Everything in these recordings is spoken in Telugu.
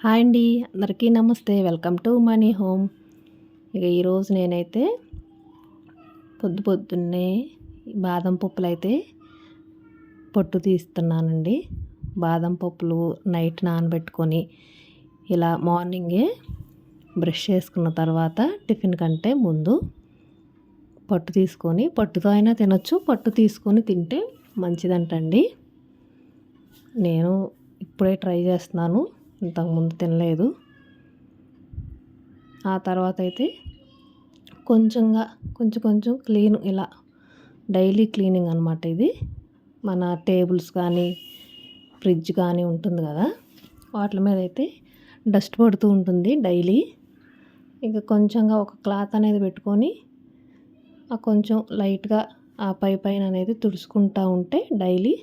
హాయ్ అండి అందరికీ నమస్తే. Welcome to money home. ఇక ఈరోజు నేనైతే పొద్దు పొద్దున్నే బాదం పప్పులు అయితే పొట్టు తీస్తున్నానండి. బాదం పప్పులు నైట్ నానబెట్టుకొని ఇలా మార్నింగే బ్రష్ చేసుకున్న తర్వాత టిఫిన్ కంటే ముందు పట్టు తీసుకొని పట్టుతో అయినా తినొచ్చు పట్టు తీసుకొని తింటే మంచిదంటండి. నేను ఇప్పుడే ట్రై చేస్తున్నాను. ఇంతకుముందు తినలేదు. ఆ తర్వాత అయితే కొంచెంగా కొంచెం కొంచెం క్లీన్ ఇలా డైలీ క్లీనింగ్ అనమాట ఇది. మన టేబుల్స్ కానీ ఫ్రిడ్జ్ కానీ ఉంటుంది కదా వాటి మీద అయితే డస్ట్ పడుతూ ఉంటుంది డైలీ. ఇంకా కొంచెంగా ఒక క్లాత్ అనేది పెట్టుకొని ఆ కొంచెం లైట్గా ఆ పై పైన అనేది తుడుచుకుంటూ ఉంటే డైలీ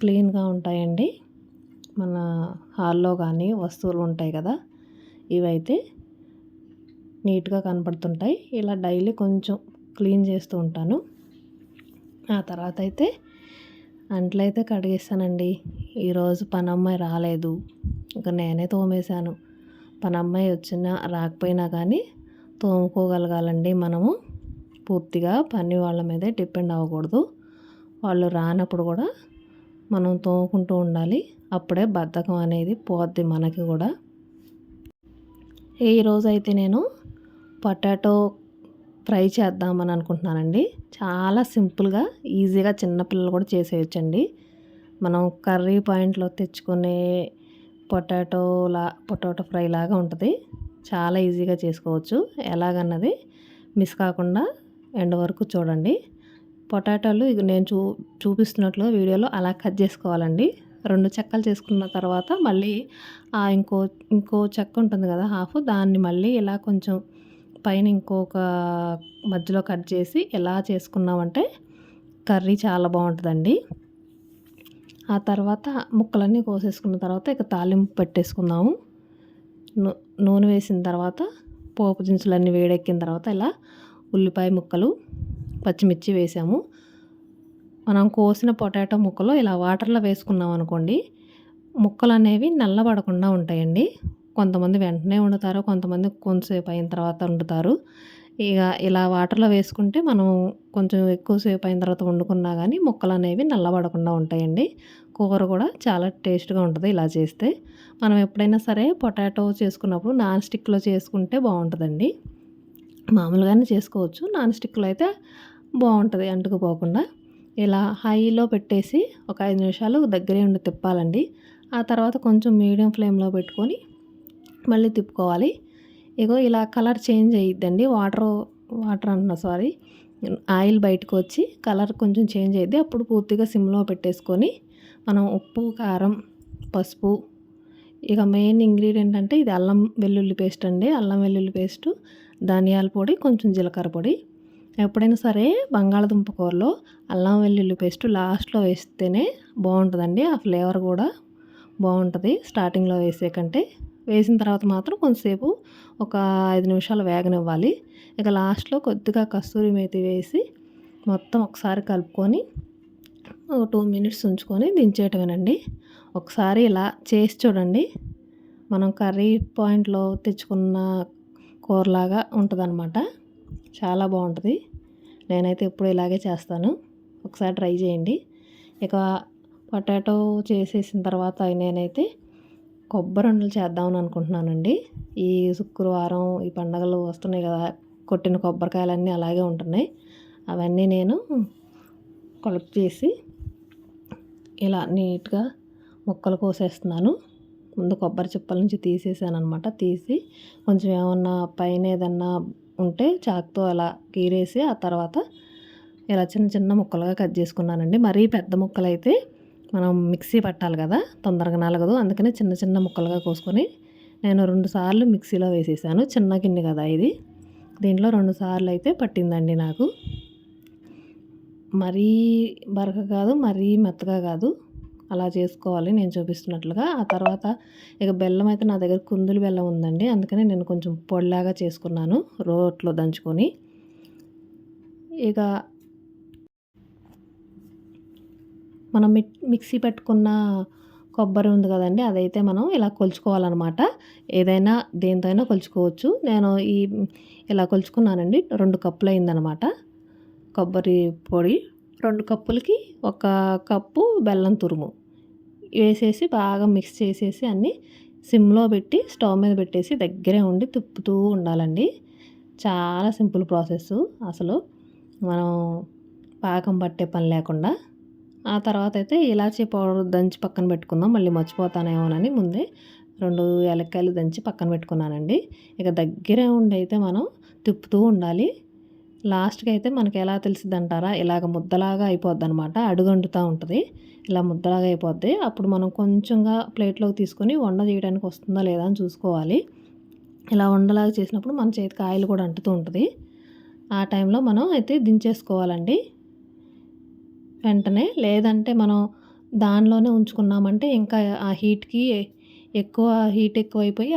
క్లీన్గా ఉంటాయండి. మన హాల్లో కానీ వస్తువులు ఉంటాయి కదా ఇవైతే నీట్గా కనపడుతుంటాయి. ఇలా డైలీ కొంచెం క్లీన్ చేస్తూ ఉంటాను. ఆ తర్వాత అయితే అంట్లయితే కడిగేస్తానండి. ఈరోజు పనమ్మాయి రాలేదు. ఇంకా నేనే తోమేశాను. పనమ్మాయి వచ్చినా రాకపోయినా కానీ తోముకోగలగాలండి మనము. పూర్తిగా పని వాళ్ళ మీదే డిపెండ్ అవ్వకూడదు. వాళ్ళు రానప్పుడు కూడా మనం తోముకుంటూ ఉండాలి. అప్పుడే బద్ధకం అనేది పోద్ది మనకి కూడా. ఈరోజు అయితే నేను పొటాటో ఫ్రై చేద్దామని అనుకుంటున్నానండి. చాలా సింపుల్గా ఈజీగా చిన్నపిల్లలు కూడా చేసేయచ్చండి. మనం కర్రీ పాయింట్లో తెచ్చుకునే పొటాటోలా పొటాటో ఫ్రై లాగా ఉంటుంది. చాలా ఈజీగా చేసుకోవచ్చు. ఎలాగన్నది మిస్ కాకుండా ఎండ్ వరకు చూడండి. పొటాటోలు ఇక నేను చూ చూపిస్తున్నట్లు వీడియోలో అలా కట్ చేసుకోవాలండి. రెండు చెక్కలు చేసుకున్న తర్వాత మళ్ళీ ఇంకో ఇంకో చెక్క ఉంటుంది కదా హాఫ్ దాన్ని మళ్ళీ ఇలా కొంచెం పైన ఇంకొక మధ్యలో కట్ చేసి ఎలా చేసుకున్నామంటే కర్రీ చాలా బాగుంటుందండి. ఆ తర్వాత ముక్కలన్నీ కోసేసుకున్న తర్వాత ఇక తాలింపు పెట్టేసుకుందాము. నూనె వేసిన తర్వాత పోపు దినుసులన్నీ వేడెక్కిన తర్వాత ఇలా ఉల్లిపాయ ముక్కలు పచ్చిమిర్చి వేసాము. మనం కోసిన పొటాటో ముక్కలు ఇలా వాటర్లో వేసుకున్నాం అనుకోండి ముక్కలు అనేవి నల్లబడకుండా ఉంటాయండి. కొంతమంది వెంటనే వండుతారు కొంతమంది కొంతసేపు అయిన తర్వాత వండుతారు. ఇక ఇలా వాటర్లో వేసుకుంటే మనం కొంచెం ఎక్కువసేపు అయిన తర్వాత వండుకున్నా కానీ ముక్కలు అనేవి నల్లబడకుండా ఉంటాయండి. కూర కూడా చాలా టేస్ట్గా ఉంటుంది ఇలా చేస్తే. మనం ఎప్పుడైనా సరే పొటాటో చేసుకున్నప్పుడు నాన్ స్టిక్లో చేసుకుంటే బాగుంటుందండి. మామూలుగానే చేసుకోవచ్చు. నాన్ స్టిక్లో అయితే బాగుంటుంది అంటుకుపోకుండా ఇలా హైలో పెట్టేసి ఒక ఐదు నిమిషాలు దగ్గరే ఉండి తిప్పాలండి. ఆ తర్వాత కొంచెం మీడియం ఫ్లేమ్లో పెట్టుకొని మళ్ళీ తిప్పుకోవాలి. ఇగో ఇలా కలర్ చేంజ్ అయ్యిద్దండి వాటర్ వాటర్ అంటున్నా సారీ. ఆయిల్ బయటకు వచ్చి కలర్ కొంచెం చేంజ్ అయ్యిద్ది అప్పుడు పూర్తిగా సిమ్లో పెట్టేసుకొని మనం ఉప్పు కారం పసుపు ఇక మెయిన్ ఇంగ్రీడియంట్ అంటే ఇది అల్లం వెల్లుల్లి పేస్ట్ అండి. అల్లం వెల్లుల్లి పేస్టు ధనియాల పొడి కొంచెం జీలకర్ర పొడి. ఎప్పుడైనా సరే బంగాళదుంప కూరలో అల్లం వెల్లుల్లి పేస్ట్ లాస్ట్లో వేస్తేనే బాగుంటుందండి. ఆ ఫ్లేవర్ కూడా బాగుంటుంది స్టార్టింగ్లో వేసే కంటే. వేసిన తర్వాత మాత్రం కొంతసేపు ఒక ఐదు నిమిషాలు వేగనివ్వాలి. ఇక లాస్ట్లో కొద్దిగా కస్తూరి మేతి వేసి మొత్తం ఒకసారి కలుపుకొని ఒక టూ మినిట్స్ ఉంచుకొని దించేయటమేనండి. ఒకసారి ఇలా చేసి చూడండి. మనం కర్రీ పాయింట్లో తెచ్చుకున్న కూరలాగా ఉంటుందన్నమాట. చాలా బాగుంటుంది. నేనైతే ఎప్పుడు ఇలాగే చేస్తాను. ఒకసారి ట్రై చేయండి. ఇక పొటాటో చేసేసిన తర్వాత నేనైతే కొబ్బరి ఉండలు చేద్దామని అనుకుంటున్నానండి. ఈ శుక్రవారం ఈ పండగలు వస్తున్నాయి కదా కొట్టిన కొబ్బరికాయలన్నీ అలాగే ఉంటున్నాయి. అవన్నీ నేను కలుపు చేసి ఇలా నీట్గా ముక్కలు కోసేస్తున్నాను. ముందు కొబ్బరి చిప్పల నుంచి తీసేసాను అనమాట తీసి కొంచెం ఏమన్నా పైన ఏదన్నా ఉంటే చాకుతో అలా గీరేసి ఆ తర్వాత ఇలా చిన్న చిన్న ముక్కలుగా కట్ చేసుకున్నానండి. మరీ పెద్ద ముక్కలు అయితే మనం మిక్సీ పట్టాలి కదా తొందరగా నలగదు. అందుకనే చిన్న చిన్న ముక్కలుగా కోసుకొని నేను రెండు సార్లు మిక్సీలో వేసేసాను. చిన్న గిన్నె కదా ఇది. దీంట్లో రెండు సార్లు అయితే పట్టిందండి నాకు. మరీ బరక కాదు మరీ మెత్తగా కాదు. అలా చేసుకోవాలి నేను చూపిస్తున్నట్లుగా. ఆ తర్వాత ఇక బెల్లం అయితే నా దగ్గర కుందులు బెల్లం ఉందండి. అందుకని నేను కొంచెం పొడిలాగా చేసుకున్నాను రోట్లో దంచుకొని. ఇక మనం మిక్సీ పెట్టుకున్న కొబ్బరి ఉంది కదండి అదైతే మనం ఇలా కొలుచుకోవాలన్నమాట. ఏదైనా దేనితోనైనా అయినా కొలుచుకోవచ్చు. నేను ఈ ఇలా కొలుచుకున్నానండి రెండు కప్పులు అయిందనమాట కొబ్బరి పొడి రెండు కప్పులకి ఒక కప్పు బెల్లం తురుము. వేసేసి బాగా మిక్స్ చేసేసి అన్నీ సిమ్లో పెట్టి స్టవ్ మీద పెట్టేసి దగ్గరే ఉండి తిప్పుతూ ఉండాలండి. చాలా సింపుల్ ప్రాసెస్ అసలు. మనం పాకం పట్టే పని లేకుండా. ఆ తర్వాత అయితే ఇలాచీ పౌడర్ దంచి పక్కన పెట్టుకుందాం. మళ్ళీ మర్చిపోతానేమోనని ముందే రెండు ఏలక్కాయలు దంచి పక్కన పెట్టుకున్నానండి. ఇక దగ్గరే ఉండి అయితే మనం తిప్పుతూ ఉండాలి. లాస్ట్కి అయితే మనకి ఎలా తెలిసింది అంటారా ఇలాగ ముద్దలాగా అయిపోద్ది అనమాట అడుగంటుతూ ఉంటుంది. ఇలా ముద్దలాగా అయిపోద్ది. అప్పుడు మనం కొంచెంగా ప్లేట్లోకి తీసుకొని వండ చేయడానికి వస్తుందా లేదా అని చూసుకోవాలి. ఇలా వండలాగా చేసినప్పుడు మన చేతికి ఆయిల్ కూడా అంటుతూ ఉంటుంది. ఆ టైంలో మనం అయితే దించేసుకోవాలండి. వెంటనే లేదంటే మనం దానిలోనే ఉంచుకున్నామంటే ఇంకా ఆ హీట్కి ఎక్కువ హీట్ ఎక్కువైపోయి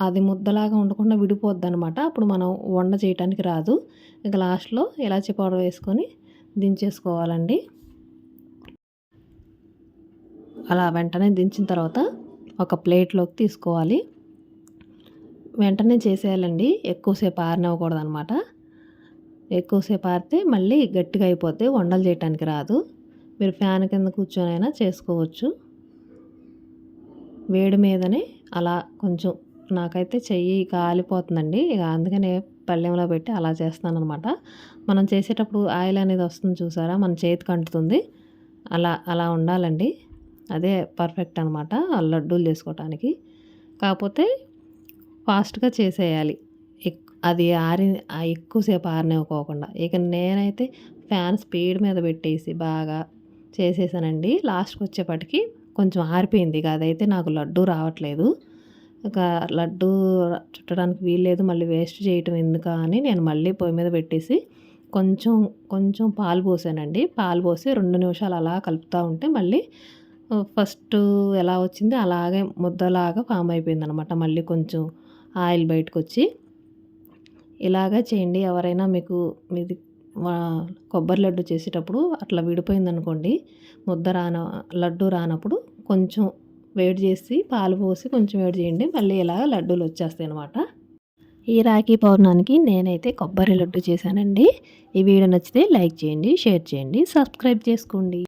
అది ముద్దలాగా ఉండకుండా విడిపోద్ది అనమాట అప్పుడు మనం వండ చేయటానికి రాదు. ఇక లాస్ట్లో ఇలాచీ పౌడర్ వేసుకొని దించేసుకోవాలండి. అలా వెంటనే దించిన తర్వాత ఒక ప్లేట్లోకి తీసుకోవాలి. వెంటనే చేసేయాలండి. ఎక్కువసేపు ఆరినవ్వకూడదు అనమాట ఎక్కువసేపు ఆరితే మళ్ళీ గట్టిగా అయిపోతే వండలు చేయటానికి రాదు. మీరు ఫ్యాన్ కింద కూర్చొని అయినా చేసుకోవచ్చు. వేడి మీదనే అలా కొంచెం నాకైతే చెయ్యి కాలిపోతుందండి. ఇక అందుకనే పళ్ళెంలో పెట్టి అలా చేస్తాను అనమాట మనం చేసేటప్పుడు ఆయిల్ అనేది వస్తుంది చూసారా? మన చేతికి అంటుతుంది. అలా అలా ఉండాలండి. అదే పర్ఫెక్ట్ అనమాట లడ్డూలు చేసుకోవటానికి. కాకపోతే ఫాస్ట్గా చేసేయాలి. అది ఆరి ఎక్కువసేపు ఆరినివ్వకోకుండా. ఇక నేనైతే ఫ్యాన్ స్పీడ్ మీద పెట్టేసి బాగా చేసేసానండి. లాస్ట్కి వచ్చేపటికి కొంచెం ఆరిపోయింది ఇక అదైతే నాకు లడ్డు రావట్లేదు. ఇక లడ్డు చుట్టడానికి వీల్లేదు మళ్ళీ వేస్ట్ చేయటం ఎందుకు అని నేను మళ్ళీ పొయ్యి మీద పెట్టేసి కొంచెం కొంచెం పాలు పోసానండి. పాలు పోసి రెండు నిమిషాలు అలా కలుపుతూ ఉంటే మళ్ళీ ఫస్ట్ ఎలా వచ్చింది అలాగే ముద్దలాగా ఫామ్ అయిపోయింది అనమాట మళ్ళీ కొంచెం ఆయిల్ బయటకు వచ్చి ఇలాగా చేయండి. ఎవరైనా మీకు మీది కొబ్బరి లడ్డు చేసేటప్పుడు అట్లా విడిపోయింది అనుకోండి ముద్ద రాన లడ్డు రానప్పుడు కొంచెం వేడి చేసి పాలు పోసి కొంచెం వేడి చేయండి మళ్ళీ ఇలాగ లడ్డూలు వచ్చేస్తాయి అనమాట ఈ రాఖీ పౌర్ణానికి నేనైతే కొబ్బరి లడ్డు చేశానండి. ఈ వీడియో నచ్చితే లైక్ చేయండి షేర్ చేయండి సబ్స్క్రైబ్ చేసుకోండి.